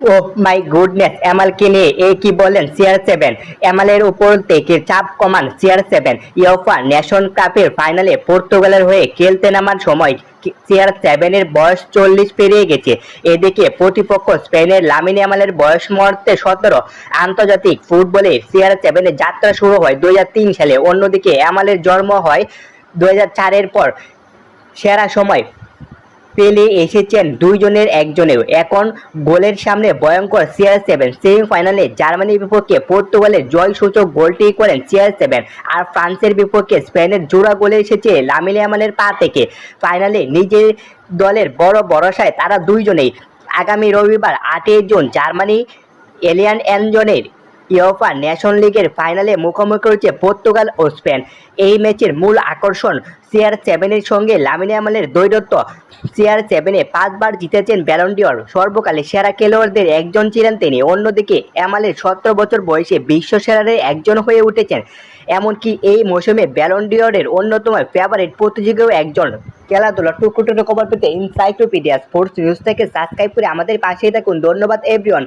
O my goodness এমালকে নিয়ে এ কি বলেন? সিআর সেভেন এমালের উপর থেকে চাপ কমান সিআর সেভেন ইউফা নেশন কাপের ফাইনালে পর্তুগালের হয়ে খেলতে নামার সময় সিআর সেভেনের বয়স চল্লিশ পেরিয়ে গেছে। এদিকে প্রতিপক্ষ স্পেনের লামিন এমালের বয়স মুহূর্তে সতেরো। আন্তর্জাতিক ফুটবলে সিআর সেভেনের যাত্রা শুরু হয় দুই হাজার তিন সালে। অন্যদিকে এমালের জন্ম হয় দুই চারের পর। সেরা সময় পেলে এসেছেন দুইজনের একজনেও। এখন গোলের সামনে ভয়ঙ্কর সিআর সেভেন সেমিফাইনালে জার্মানির বিপক্ষে পর্তুগালের জয় সূচক গোলটি করেন সিআর সেভেন আর ফ্রান্সের বিপক্ষে স্পেনের জোড়া গোলে এসেছে লামিল পা থেকে। ফাইনালে নিজের দলের বড় ভরসায় তারা দুইজনেই। আগামী রবিবার আটই জুন জার্মানি এলিয়ান অ্যানজনের ইউফা নেশন লিগের ফাইনালে মুখোমুখি হচ্ছে পর্তুগাল ও স্পেন এই ম্যাচের মূল আকর্ষণ সিআর সেভেনের সঙ্গে লামিনে আমালের দ্বৈরত্ব সিআর সেভেনে পাঁচবার জিতেছেন ব্যালন্ডিয়র সর্বকালে সেরা খেলোয়াড়দের একজন ছিলেন তিনি। অন্যদিকে এমালের সতেরো বছর বয়সে বিশ্ব সেরারে একজন হয়ে উঠেছেন। এমনকি এই মৌসুমে ব্যালন্ডিয়রের অন্যতম ফেভারিট প্রতিযোগীও একজন। খেলাধুলা টুকরো টুকরো খবর পেতে ইনসাইক্লোপিডিয়া স্পোর্টস নিউজ থেকে সাবস্ক্রাইব করে আমাদের পাশেই থাকুন। ধন্যবাদ এভরিওয়ান